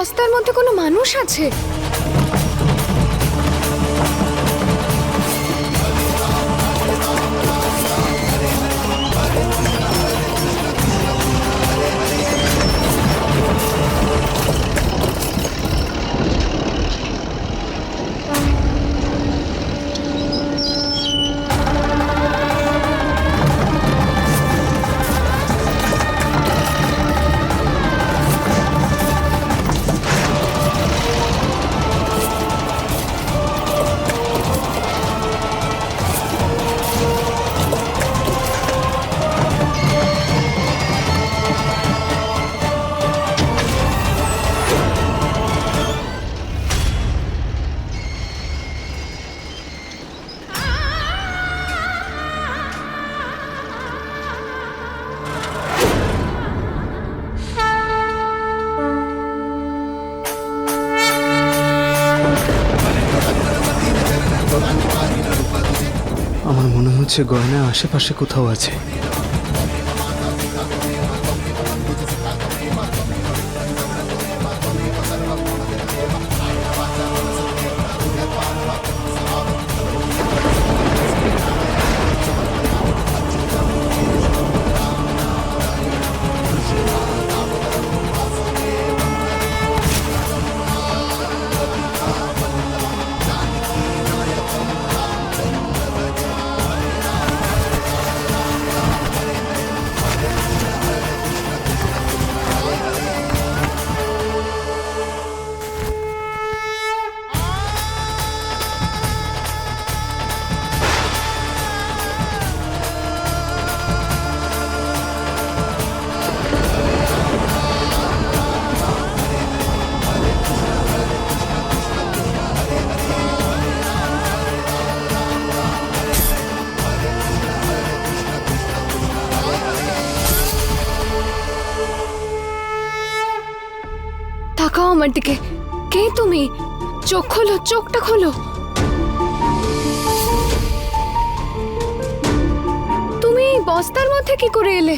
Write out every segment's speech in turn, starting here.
বস্তার মধ্যে কোনো মানুষ আছে? হচ্ছে গয়না আশেপাশে কোথাও আছে। তাকাও আমার দিকে। কে তুমি? চোখ খোলো, চোখটা খোলো। তুমি বস্তার মধ্যে কি করে এলে?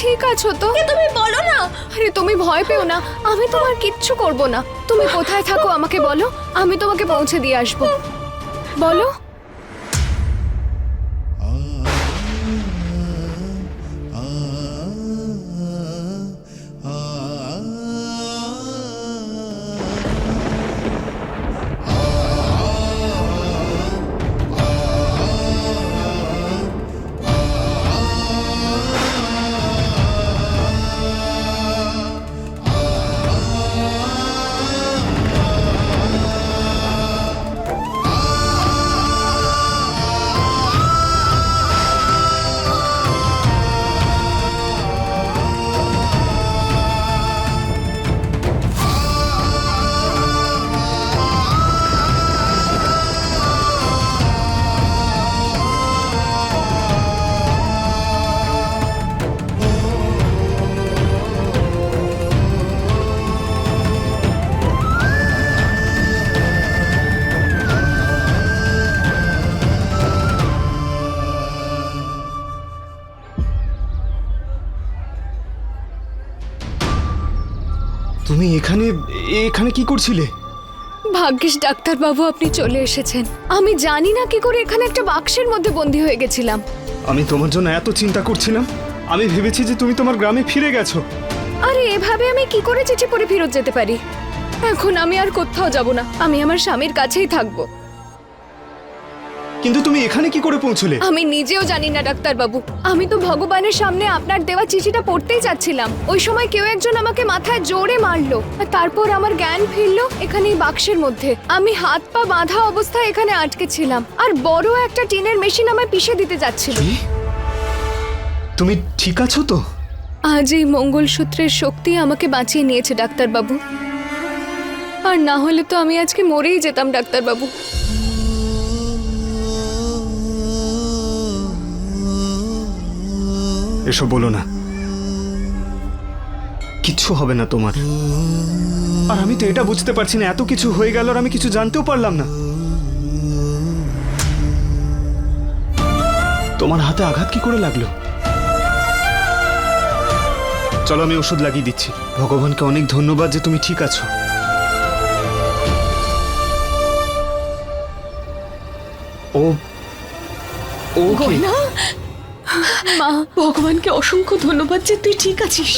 ঠিক আছো তো? তুমি বলো না? আরে তুমি ভয় পেও না। আমি তোমার কিচ্ছু করব না। তুমি কোথায় থাকো আমাকে বলো। আমি তোমাকে পৌঁছে দিয়ে আসব। বলো। তুমি এখানে এখানে কি করছিলে? ভাগ্যিস ডাক্তারবাবু আপনি চলে এসেছেন। আমি জানি না কি করে এখানে একটা বাক্সের মধ্যে বন্দি হয়ে গেছিলাম। আমি তোমার জন্য এত চিন্তা করছিলাম। আমি ভেবেছি যে তুমি তোমার গ্রামে ফিরে গেছো। আরে এভাবে আমি কি করে চিঠি পড়ে ফেরত যেতে পারি? এখন আমি আর কোথাও যাব না। আমি আমার স্বামীর কাছেই থাকব। কিন্তু তুমি এখানে কি করে পৌঁছলে? আমি নিজেও জানি না ডাক্তারবাবু আমি তো ভগবানের সামনে আপনার দেওয়া চিঠিটা পড়তেই যাচ্ছিলাম ওই সময় কেউ একজন আমাকে মাথায় জোরে মারলো আর তারপর আমার জ্ঞান ফিরলো এখানে এই বাক্সের মধ্যে। আমি হাত পা বাঁধা অবস্থায় এখানে আটকে ছিলাম আর বড় একটা টিনের মেশিন আমায় পিষে দিতে যাচ্ছিল। কি? তুমি ঠিক আছো তো? আজ এই মঙ্গলসূত্রের শক্তি আমাকে বাঁচিয়ে নিয়েছে ডাক্তারবাবু আর না হলে তো আমি আজকে মরেই যেতাম ডাক্তারবাবু এসব বলো না। কিচ্ছু হবে না তোমার। আর আমি তো এটা বুঝতে পারছি না, এত কিছু হয়ে গেল আর আমি কিছু জানতেও পারলাম না। তোমার হাতে আঘাত কি করে লাগল? চলো আমি ওষুধ লাগিয়ে দিচ্ছি। ভগবানকে অনেক ধন্যবাদ যে তুমি ঠিক আছো। ও ও? গয়না মা, ভগবানকে অসংখ্য ধন্যবাদ যে তুই ঠিক আছিস।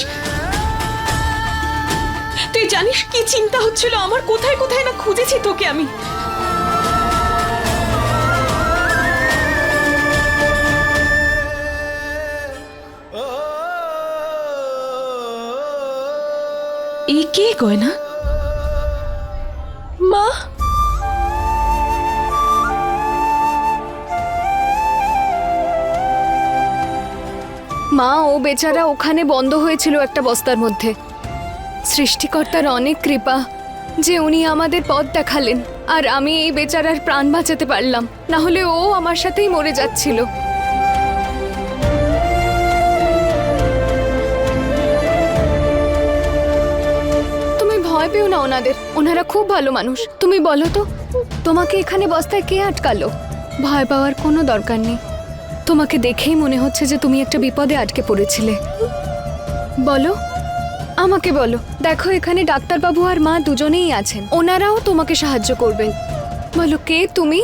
তুই জানিস কি চিন্তা হচ্ছিল? আমার কোথায় কোথায় না খুঁজেছি তোকে আমি। এ কে গয়না? মা মা, ও বেচারা ওখানে বন্ধ হয়েছিল একটা বস্তার মধ্যে। সৃষ্টিকর্তার অনেক কৃপা, যে উনি আমাদের পথ দেখালেন, আর আমি এই বেচারার প্রাণ বাঁচাতে পারলাম। না হলে ও আমার সাথেই মরে যাচ্ছিল। তুমি ভয় পেও না ওনাদের, ওনারা খুব ভালো মানুষ। তুমি বলো তো, তোমাকে এখানে বস্তায় কে আটকালো? ভয় পাওয়ার কোনো দরকার নেই। তোমাকে দেখেই মনে হচ্ছে যে তুমি একটা বিপদে আটকে পড়েছিলে। বলো, আমাকে বলো, দেখো এখানে ডাক্তারবাবু আর মা দুজনেই আছেন। ওনারাও তোমাকে সাহায্য করবেন। বলো, কে তুমি?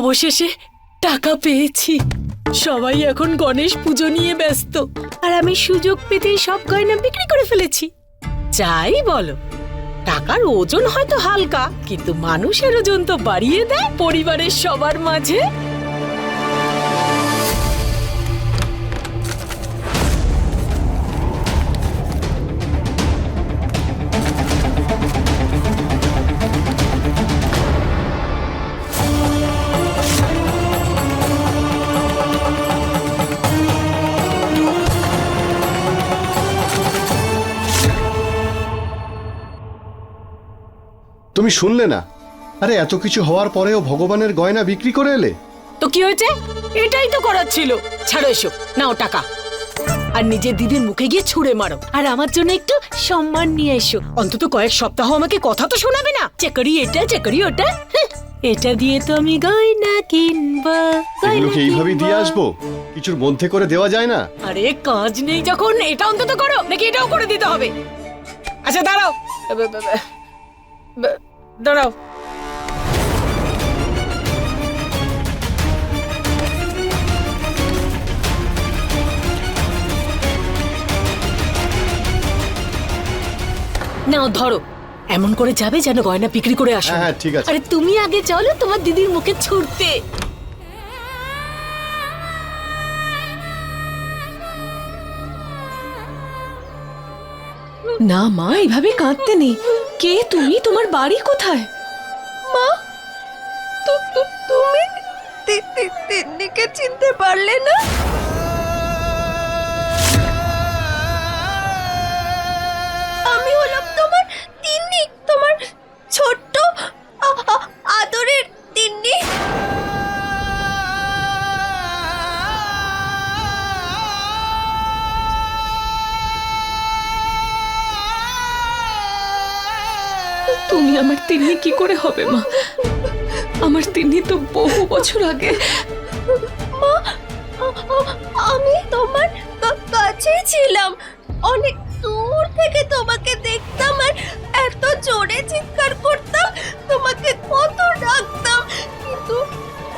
অবশেষে টাকা পেয়েছি। সবাই এখন গণেশ পুজো নিয়ে ব্যস্ত। আর আমি সুযোগ পেতেই সব গয়না বিক্রি করে ফেলেছি। যাই বলো, টাকার ওজন হয়তো হালকা, কিন্তু মানুষের ওজন তো বাড়িয়ে দেয় পরিবারের সবার মাঝে। তুমি শুনলে না? আরে এত কিছু হওয়ার পরেও ভগবানের গয়না বিক্রি করে এলে? তো কি হয়েছে? এটাই তো করার ছিল। ছাড়ো এসো নাও টাকা। আর নিজের দিদির মুখে গিয়ে ছুঁড়ে মারো। আর আমার জন্য একটু সম্মান নিয়ে এসো। অন্তত কয়েক সপ্তাহ আমাকে কথা তো শোনাবে না। চাকরি এটা চাকরি ওটা হ্যাঁ, এটা দিয়ে তো আমি গয়না কিনবো গয়না এগুলো কি এইভাবেই দিয়ে আসব? কিছুর মধ্যে করে দেওয়া যায় না? আরে কাজ নেই যখন এটা অন্তত করো নাকি এটাও করে দিতে হবে। আচ্ছা দাঁড়াও। দাঁড়াও। নাও ধরো। এমন করে যাবে যেন গয়না বিক্রি করে আসো। হ্যাঁ হ্যাঁ ঠিক আছে। আরে তুমি আগে চলো তোমার দিদির মুখে ছুটতে। না মা এইভাবে কাঁদতে নেই। কে তুমি? তোমার বাড়ি কোথায়? মা তুমি তিন্নিকে চিনতে পারলে না? কি করে হবে, মা? আমার তিনি তো বহু বছর আগে। মা, আমি তোমার কাছেই ছিলাম। অনেক দূর থেকে তোমাকে দেখতাম আর এত জোরে চিৎকার করতাম, তোমাকে কত ডাকতাম, কিন্তু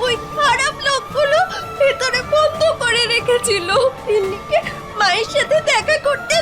ওই খারাপ লোকগুলো ভেতরে বন্ধ করে রেখেছিল। তিন্নিকে মায়ের সাথে দেখা করতে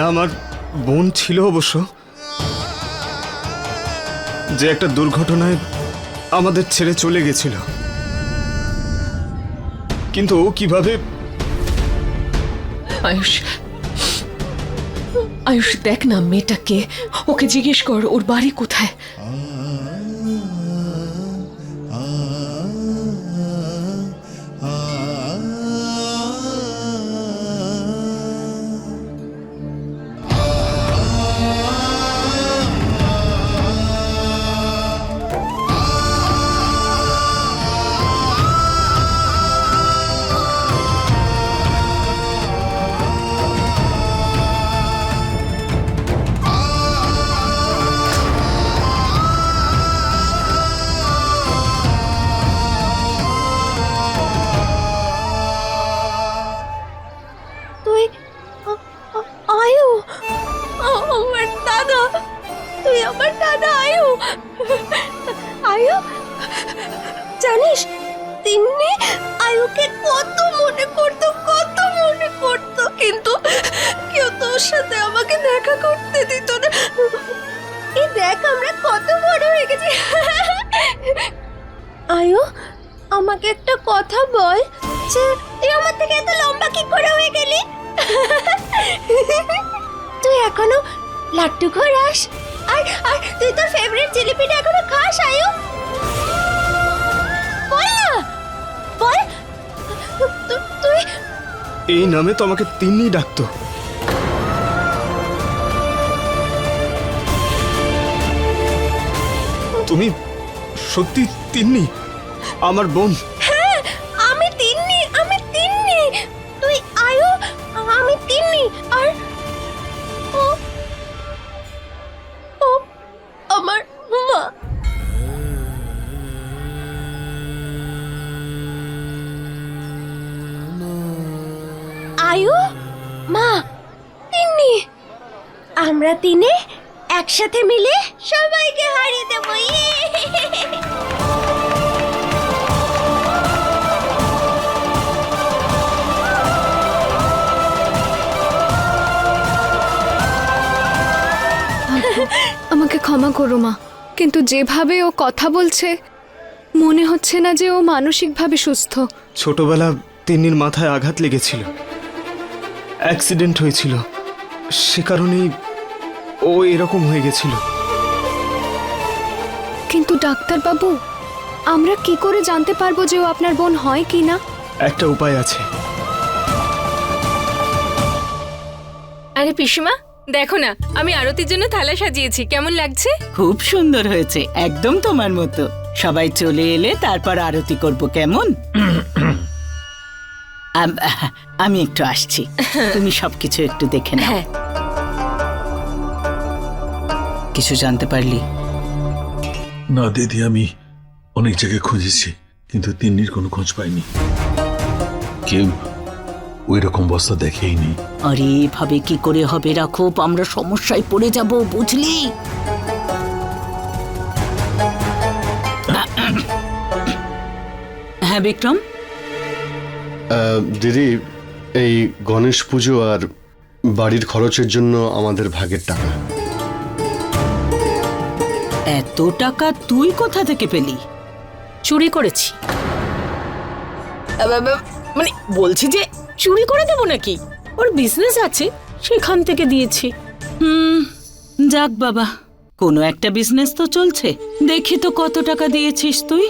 হ্যাঁ আমার বোন ছিল অবশ্য। যে একটা দুর্ঘটনায় আমাদের ছেড়ে চলে গেছিল। কিন্তু ও কীভাবে আয়ুষ আয়ুষ, দেখ না মেয়েটাকে। ওকে জিজ্ঞেস কর, ওর বাড়ি কোথায়? এখনও? লাড্ডু ঘোরাস আর আর তুই তোর ফেভারিট জিলিপিটা এখনও খাস, আয়ু? বল! না বল তুই? এই নামে তো আমাকে তিন্নি ডাকতো। তুমি সত্যি তিন্নি? আমার বোন। আয়ু? মা তিন্নি। আমরা তিনে একসাথে মিলে সবাইকে হারিয়ে দেবো ইয়ে। আমাকে ক্ষমা করো মা। কিন্তু যেভাবে ও কথা বলছে মনে হচ্ছে না যে ও মানসিকভাবে সুস্থ। ছোটবেলা তিন্নির মাথায় আঘাত লেগেছিল। অ্যাক্সিডেন্ট হয়েছিল। সে কারণেই ও এরকম হয়ে গেছিল। কিন্তু ডাক্তারবাবু আমরা কি করে জানতে পারব যে ও আপনার বোন হয় কি না? একটা উপায় আছে। আরে পিসিমা দেখো না আমি আরতির জন্য থালা সাজিয়েছি কেমন লাগছে? খুব সুন্দর হয়েছে একদম তোমার মতো। সবাই চলে এলে তারপর আরতি করব কেমন? আম, একটু আসছি। তুমি সবকিছু একটু দেখে নাও। হ্যাঁ। কিছু জানতে পারলি? না দিদি আমি অনেক জায়গায় খুঁজেছি কিন্তু তিন্নির কোনো খোঁজ পাইনি। কেউ ওই রকম বস্তা দেখেইনি। আরে এভাবে কি করে হবে রাখো আমরা সমস্যায় পড়ে যাব বুঝলি? হ্যাঁ? বিক্রম? আহ, দিদি এই গণেশ পুজো আর বাড়ির খরচের জন্য আমাদের ভাগের টাকা। এত টাকা তুই কোথা থেকে পেলি? চুরি করেছি। মানে বলছি যে চুরি করে দেবো নাকি? ওর বিজনেস আছে সেখান থেকে দিয়েছি। হুম যাক বাবা কোনো একটা বিজনেস তো চলছে। দেখি তো কত টাকা দিয়েছিস তুই।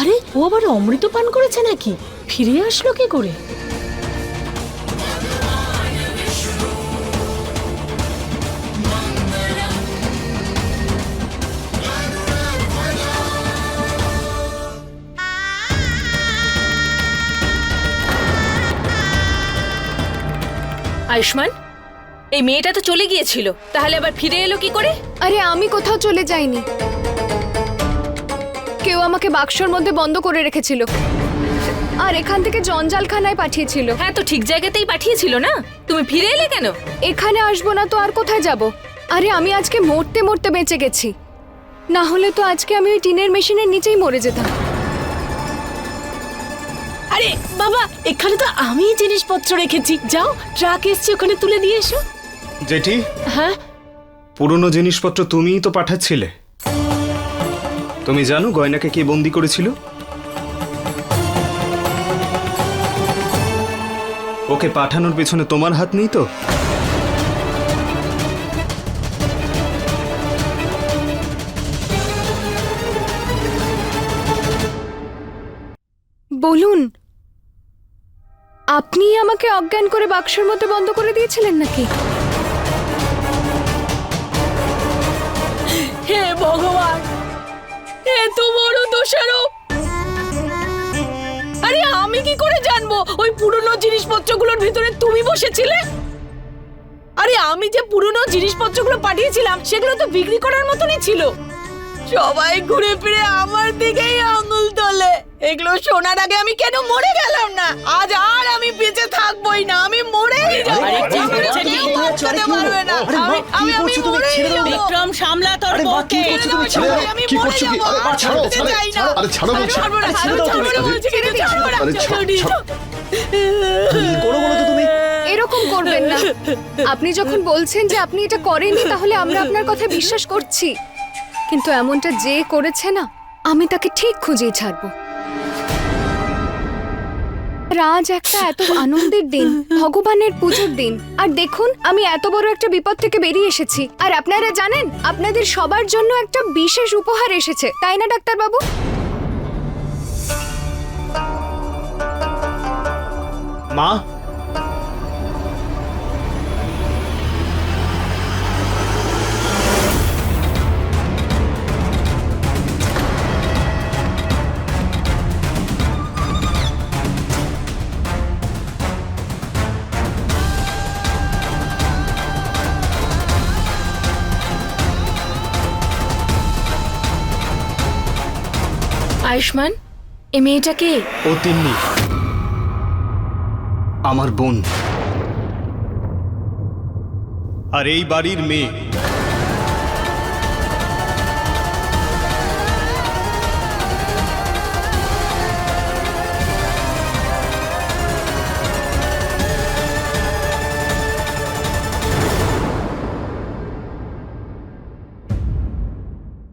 আরে ও আবার অমৃত পান করেছে নাকি? ফিরে আসলো কি করে? আয়ুষ্মান এই মেয়েটা তো চলে গিয়েছিল। তাহলে আবার ফিরে এলো কি করে? আরে আমি কোথাও চলে যাইনি। কেউ আমাকে বাক্সর মধ্যে বন্ধ করে রেখেছিল। আর এখান থেকে জঞ্জালখানায় পাঠিয়েছিল। হ্যাঁ তো ঠিক জায়গাতেই পাঠিয়েছিল না? তুমি ফিরে এলে কেন? এখানে আসব না তো আর কোথায় যাব? আরে আমি আজকে মরতে মরতে বেঁচে গেছি। না হলে তো আজকে আমি ওই টিনের মেশিনের নিচেই মরে যেতাম। আরে বাবা এখানে তো আমি জিনিসপত্র রেখেছি। যাও ট্রাক এসছে ওখানে তুলে দিয়ে এসো। জেঠি? হ্যাঁ? পুরনো জিনিসপত্র তুমিই তো পাঠাচ্ছিলে। তুমি জানো গয়নাকে কে বন্দি করেছিল? ওকে পাঠানোর পেছনে তোমার হাত নেই তো? বলুন আপনি আমাকে অজ্ঞান করে বাক্সের মধ্যে বন্ধ করে দিয়েছিলেন নাকি? বড় আরে আমি কি করে জানব? ওই পুরনো জিনিসপত্রগুলোর ভিতরে তুমি বসেছিলে? আরে আমি যে পুরনো জিনিসপত্রগুলো পাঠিয়েছিলাম, সেগুলো তো বিক্রি করার মতনই ছিল। সবাই ঘুরে ফিরে আমার দিকেই আঙুল তোলে। এগুলো শোনার আগে আমি কেন মরে গেলাম না আজ আর আমি বেঁচে থাকবোই না আমি মরেই যাব বিক্রম সামলা তোর বউকে আরে, ছাড়ো, আরে, ছাড়ো ছাড়ো। এরকম করবেন না আপনি যখন বলছেন যে আপনি এটা করেননি তাহলে আমরা আপনার কথা বিশ্বাস করছি কিন্তু এমনটা যে করেছে না আমি তাকে ঠিক খুঁজেই ছাড়বো রাজ একটা এত আনন্দের দিন, ভগবানের পুজোর দিন। আর দেখুন, আমি এত বড় একটা বিপদ থেকে বেরিয়ে এসেছি। আর আপনারা জানেন, আপনাদের সবার জন্য একটা বিশেষ উপহার এসেছে। তাই না, ডাক্তারবাবু? মা আয়ুষ্মান এ মেয়েটা কে? ও তিন্নি। আমার বোন। আর এই বাড়ির মেয়ে।